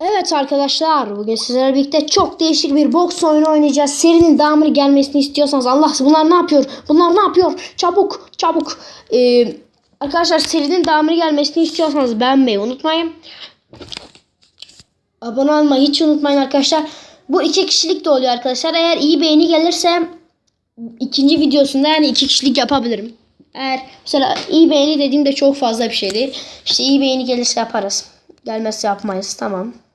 Evet arkadaşlar bugün sizlerle birlikte çok değişik bir boks oyunu oynayacağız. Serinin devamını gelmesini istiyorsanız Allah bunlar ne yapıyor? Bunlar ne yapıyor? Çabuk çabuk. Ee, arkadaşlar serinin devamını gelmesini istiyorsanız beğenmeyi unutmayın. Abone olmayı hiç unutmayın arkadaşlar. Bu iki kişilik de oluyor arkadaşlar. Eğer iyi beğeni gelirse ikinci videosunda yani iki kişilik yapabilirim. Eğer mesela iyi beğeni dediğimde çok fazla bir şey değil. İşte iyi beğeni gelirse yaparız. Gelmezse yapmayız. Tamam.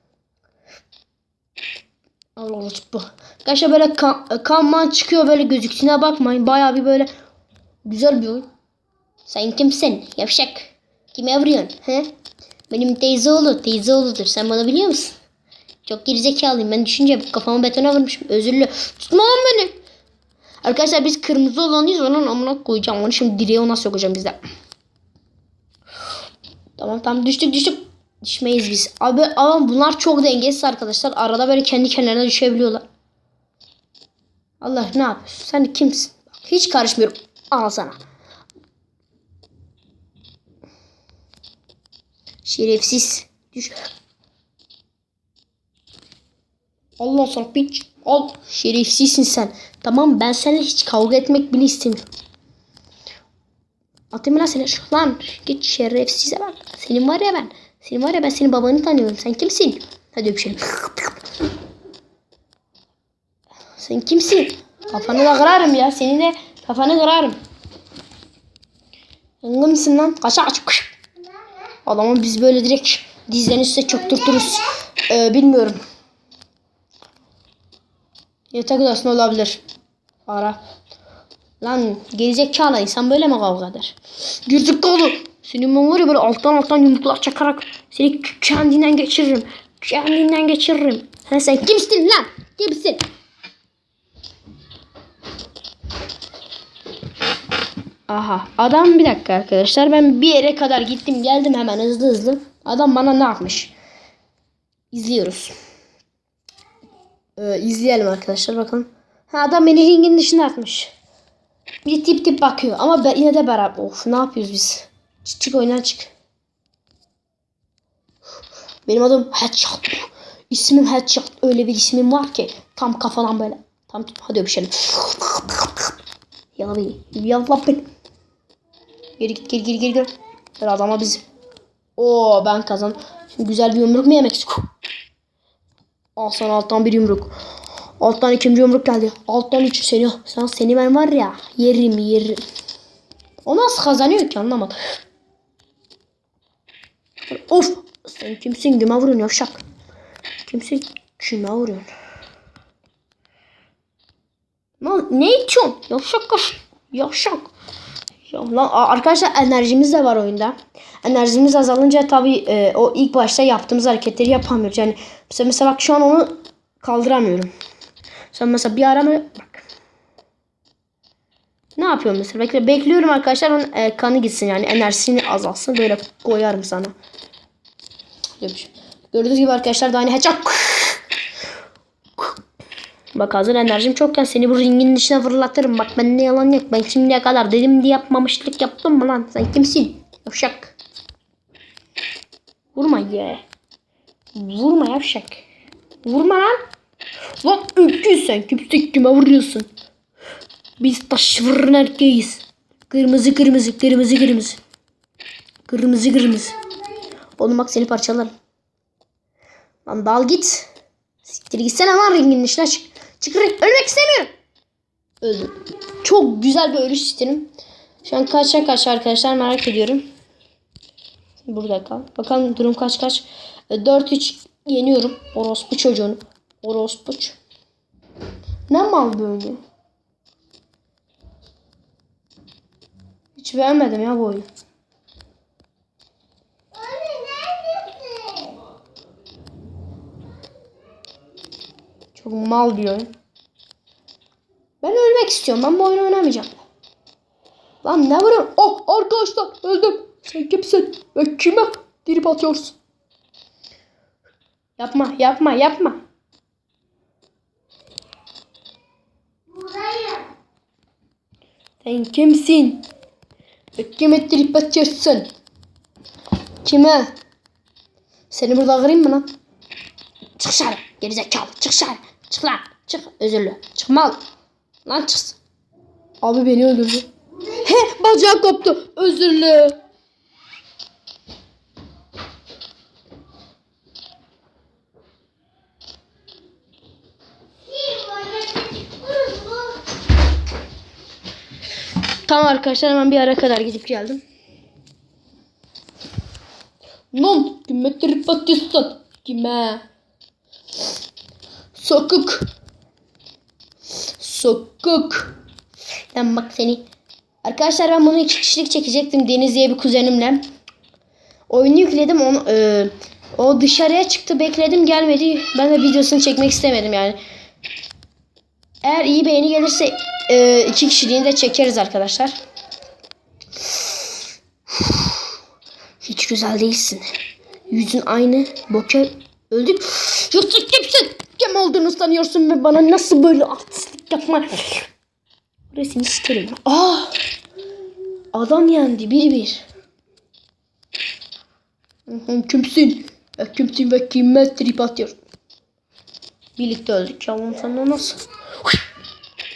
Allah bu. Arkadaşlar böyle kan, kanman çıkıyor böyle gözüktüğüne bakmayın. Baya bir böyle güzel bir oyun. Sen kimsin? Yavşak. Kime vuruyorsun? He? Benim teyze oğlu. Teyze oğludur. Sen bunu biliyor musun? Çok gerizekalıyım. Ben düşünce kafamı betona vurmuşum. Özürlü. Tutma lan beni. Arkadaşlar biz kırmızı olanıyız. Onun amına koyacağım. Onu şimdi direğe ona sokacağım bizde. Tamam tamam düştük düştük. Düşmeyiz biz. Abi ama bunlar çok dengesiz arkadaşlar. Arada böyle kendi kendilerine düşebiliyorlar. Allah ne yapıyorsun? Sen kimsin? Bak, hiç karışmıyorum. Al sana. Şerefsiz. Düş. Allah sana piç. Al. Şerefsizsin sen. Tamam ben seninle hiç kavga etmek bile istemiyorum. Atayım lan seni. Lan git şerefsize bak. Senin var ya ben. Senin var ya ben senin babanı tanıyorum. Sen kimsin? Hadi öpüşelim. Sen kimsin? Kafanı da kırarım ya. Seni de kafanı kırarım. Sen kimsin lan? Kaça kaç. Adamı biz böyle direkt dizlerin üstüne çöktürtürüz. Ee, bilmiyorum. Yatak odasında olabilir. Ara. Lan gerizekalı insan böyle mi kavga eder? Gerizekalı. Senin ben var ya böyle alttan alttan yumruklar çakarak seni kendinden geçiririm. Kendinden geçiririm. Ha, sen kimsin lan? Kimsin? Aha adam bir dakika arkadaşlar ben bir yere kadar gittim geldim hemen hızlı hızlı. Adam bana ne yapmış? İzliyoruz. Ee, izleyelim arkadaşlar bakalım. Ha, adam beni ringin dışına atmış. Bir tip tip bakıyor ama ben, yine de beraber. Of ne yapıyoruz biz? Çık, çık oyundan çık. Benim adım Headshot. İsmim Headshot. Öyle bir ismim var ki. Tam kafadan böyle. Tam hadi öpüşelim. Yala beni. Yala beni. Geri git geri geri geri geri. Böyle adama biz. Oo ben kazan. Şimdi güzel bir yumruk mu yemek istiyorum? Al sana alttan bir yumruk. Alttan ikinci yumruk geldi. Alttan üç seni. Sen seni ben var ya yerim yerim. O nasıl kazanıyor ki anlamadım. Of. Sen kimsin? Kime vuruyorsun yavşak? Kimsin? Kime vuruyorsun? Lan ne içiyorsun? Yavşak kaş. Yavşak. Ya lan arkadaşlar enerjimiz de var oyunda. Enerjimiz azalınca tabii e, o ilk başta yaptığımız hareketleri yapamıyoruz. Yani mesela, mesela bak şu an onu kaldıramıyorum. Sen mesela bir ara bak. Ne yapıyorum mesela? Bekle, bekliyorum arkadaşlar onun e, kanı gitsin yani enerjisini azalsın. Böyle koyarım sana. Yapış. Gördüğünüz gibi arkadaşlar daha hani headshot. Bak hazır enerjim çokken seni bu ringin dışına fırlatırım. Bak ben ne yalan yok. Ben şimdiye kadar dedim diye yapmamışlık yaptım mı lan? Sen kimsin? Yavşak. Vurma ye. Vurma yavşak. Vurma lan. Lan sen kimsin kime vuruyorsun? Biz taş vurun erkeğiz. Kırmızı kırmızı kırmızı kırmızı. Kırmızı kırmızı. Oğlum bak seni parçalarım. Lan dal git. Siktir gitsene lan ringin dışına çık. Çık. Ölmek istemiyorum. Öldüm. Çok güzel bir ölüş isterim. Şu an kaça kaç arkadaşlar merak ediyorum. Burada kal. Bakalım durum kaç kaç. E, 4-3 yeniyorum. Orospu çocuğunu. Orospu. Ne mal böyle? Hiç beğenmedim ya bu oyunu. Çok mal bir oyun. Ben ölmek istiyorum. Ben bu oyunu oynamayacağım. Lan ne vuruyorsun? Oh arkadaşlar öldüm. Sen kimsin? Ve kime dirip atıyorsun? Yapma yapma yapma. Sen kimsin? Ve kime dirip atıyorsun? Kime? Seni burada kırayım mı lan? Çık dışarı. Gerizekalı. Çık dışarı. Çık lan. Çık. Özürlü. Çıkmal. Lan çıksın. Abi beni öldürdü. He bacağı koptu. Özürlü. Tamam arkadaşlar hemen bir ara kadar gidip geldim. Lan kime trip atıyorsun? Kime? Sokuk. Sokuk. Lan bak seni. Arkadaşlar ben bunu iki kişilik çekecektim Deniz diye bir kuzenimle. Oyunu yükledim onu e, o dışarıya çıktı bekledim gelmedi. Ben de videosunu çekmek istemedim yani. Eğer iyi beğeni gelirse e, iki kişiliğini de çekeriz arkadaşlar. Hiç güzel değilsin. Yüzün aynı. Boker öldük. Yoksa kimsin? Kim olduğunu sanıyorsun ve bana nasıl böyle artistlik yapma. Resmi sikerim. Aa! Adam yendi. Bir bir. Kimsin? Kimsin ve kime trip atıyorsun? Birlikte öldük. Ya sen de nasıl?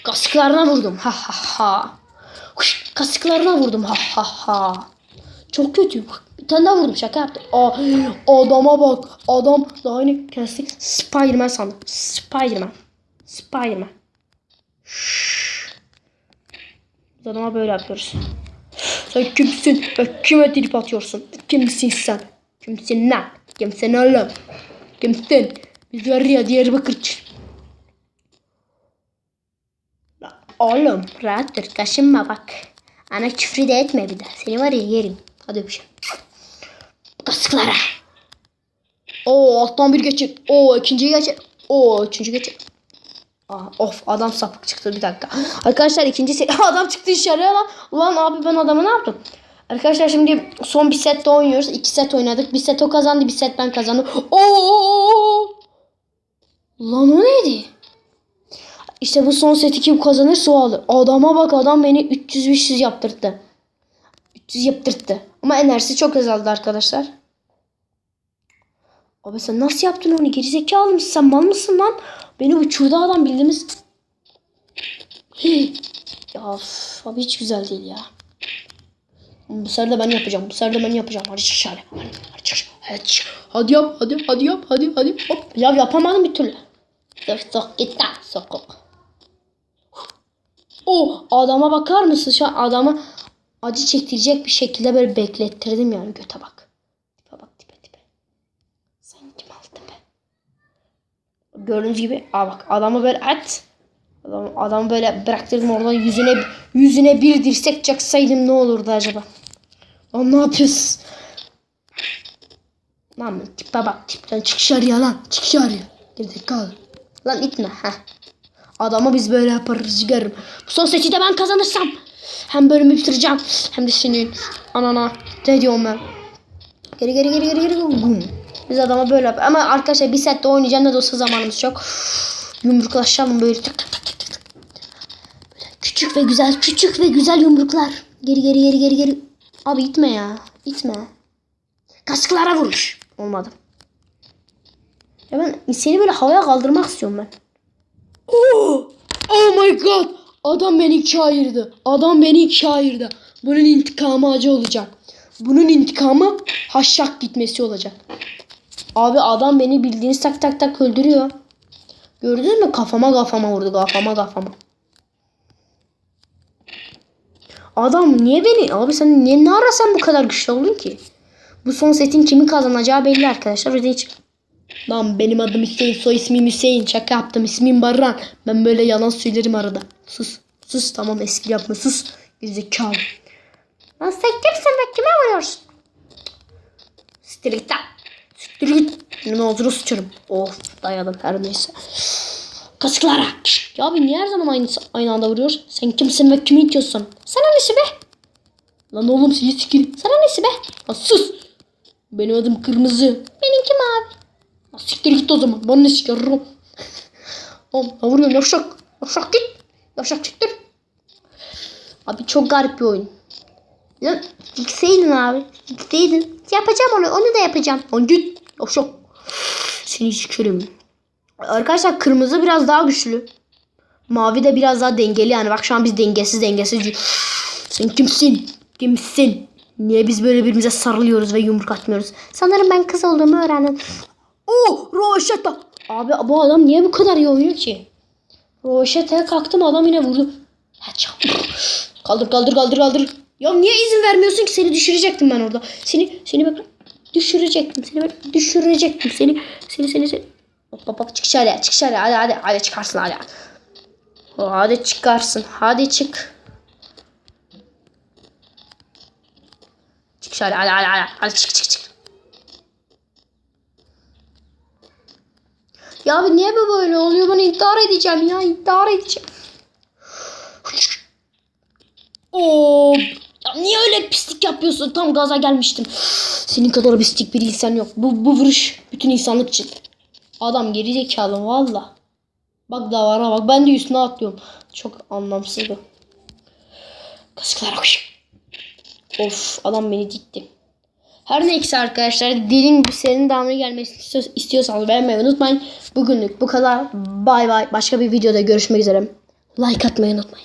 Kasıklarına vurdum. Ha ha ha. Kasıklarına vurdum. Ha ha ha. Çok kötü. Bir tane daha vurdum. Şaka yaptım. Aa, adama bak. Adam daha yeni kestik. Spiderman sandım. Spiderman. Spiderman. Biz adama böyle yapıyoruz. Sen kimsin? Ve kime trip atıyorsun? Kimsin sen? Kimsin lan? Kimsin oğlum? Kimsin? Biz var ya Diyarbakır. Oğlum rahat dur kaşınma bak. Ana küfrü de etme bir daha. Seni var ya yerim. Hadi öpüşelim. Kasıklara. Oo alttan bir geçir. Oo ikinciyi geçir. Oo üçüncü geçir. Aa, of adam sapık çıktı bir dakika. Arkadaşlar ikinci set adam çıktı dışarıya lan. Ulan abi ben adamı ne yaptım? Arkadaşlar şimdi son bir set de oynuyoruz. İki set oynadık. Bir set o kazandı bir set ben kazandım. Oo! Lan o neydi? İşte bu son seti kim kazanırsa o alır. Adama bak adam beni 300 500 yaptırttı. 300 yaptırttı. Ama enerjisi çok azaldı arkadaşlar. Abi sen nasıl yaptın onu? Gerizekalı mısın? Sen mal mısın lan? Beni uçurdu adam bildiğimiz. Ya of, abi hiç güzel değil ya. Bu sefer de ben yapacağım. Bu sefer de ben yapacağım. Hadi çık dışarı. Hadi, hadi çık. Hadi çık. Hadi yap. Hadi hadi yap. Hadi hadi. Hop. Ya yapamadım bir türlü. Sok git lan sokuk. O adama bakar mısın? Şu adama acı çektirecek bir şekilde böyle beklettirdim yani göte bak. Tipe bak tipe tipe. Sen kim aldın be? Gördüğünüz gibi aa bak adamı böyle at. Adam, adamı böyle bıraktırdım orada yüzüne yüzüne bir dirsek çaksaydım ne olurdu acaba? Lan ne yapıyorsun? Lan tipe bak tipten çık dışarıya lan çık dışarıya. Gerizekalı. Lan itme ha. Adamı biz böyle yaparız ciğerim. Bu son seti de ben kazanırsam. Hem bölümü bitireceğim. Hem de senin anana. Ne diyorum ben? Geri geri geri geri geri. Biz adama böyle yap. Ama arkadaşlar bir sette oynayacağım de olsa zamanımız çok. Yumruklaşalım böyle tık tık tık tık tık. Böyle küçük ve güzel küçük ve güzel yumruklar. Geri geri geri geri geri. Abi itme ya. İtme. Kasklara vuruş. Olmadı. Ya ben seni böyle havaya kaldırmak istiyorum ben. Oh, oh my god. Adam beni ikiye ayırdı. Adam beni ikiye ayırdı. Bunun intikamı acı olacak. Bunun intikamı haşak gitmesi olacak. Abi adam beni bildiğiniz tak tak tak öldürüyor. Gördünüz mü? Kafama kafama vurdu. Kafama kafama. Adam niye beni? Abi sen niye ne ara sen bu kadar güçlü oldun ki? Bu son setin kimin kazanacağı belli arkadaşlar. Öyle hiç Lan benim adım Hüseyin, soy ismim Hüseyin. Şaka yaptım, ismim Barran. Ben böyle yalan söylerim arada. Sus, sus tamam eski yapma, sus. Gerizekalı. Lan sen kimsin ve kime vuruyorsun? Siktir git lan. Siktir git. Senin ağzını sıçarım. Of dayadım her neyse. Kasıklara. Ya abi niye her zaman aynı, aynı anda vuruyor? Sen kimsin ve kimi itiyorsun? Sana nesi be? Lan oğlum seni sikerim. Sana nesi be? Lan sus. Benim adım Kırmızı. Benimki mavi. Siktir git o zaman. Bana ne sikerim? Oğlum ne vuruyorsun yavşak? Yavşak git. Yavşak siktir. Abi çok garip bir oyun. Lan sikseydin abi. Sikseydin. Yapacağım onu. Onu da yapacağım. Lan git. Yavşak. Seni sikerim. Arkadaşlar kırmızı biraz daha güçlü. Mavi de biraz daha dengeli yani. Bak şu an biz dengesiz dengesiz. Sen kimsin? Kimsin? Niye biz böyle birbirimize sarılıyoruz ve yumruk atmıyoruz? Sanırım ben kız olduğumu öğrendim. Oh Roşeta. Abi bu adam niye bu kadar iyi oynuyor ki? Roşeta'ya kalktım adam yine vurdu. Çap. Kaldır kaldır kaldır kaldır. Ya niye izin vermiyorsun ki seni düşürecektim ben orada. Seni seni bak düşürecektim. Seni ben düşürecektim. Seni seni seni seni. Hop hop hop çık dışarıya çık dışarıya hadi hadi hadi çıkarsın hadi. Hadi çıkarsın hadi çık. Çık dışarı hadi hadi hadi hadi çık çık çık. Ya abi niye bu böyle oluyor? Ben intihar edeceğim ya. intihar edeceğim. Oo. Ya niye öyle pislik yapıyorsun? Tam gaza gelmiştim. Senin kadar pislik bir insan yok. Bu, bu vuruş bütün insanlık için. Adam geri zekalı valla. Bak davara bak. Ben de üstüne atlıyorum. Çok anlamsızdı. Kaskılar akış. Of adam beni dikti. Her neyse arkadaşlar dediğim gibi senin devamlı gelmesini istiyor- istiyorsanız beğenmeyi unutmayın. Bugünlük bu kadar. Bay bay. Başka bir videoda görüşmek üzere. Like atmayı unutmayın.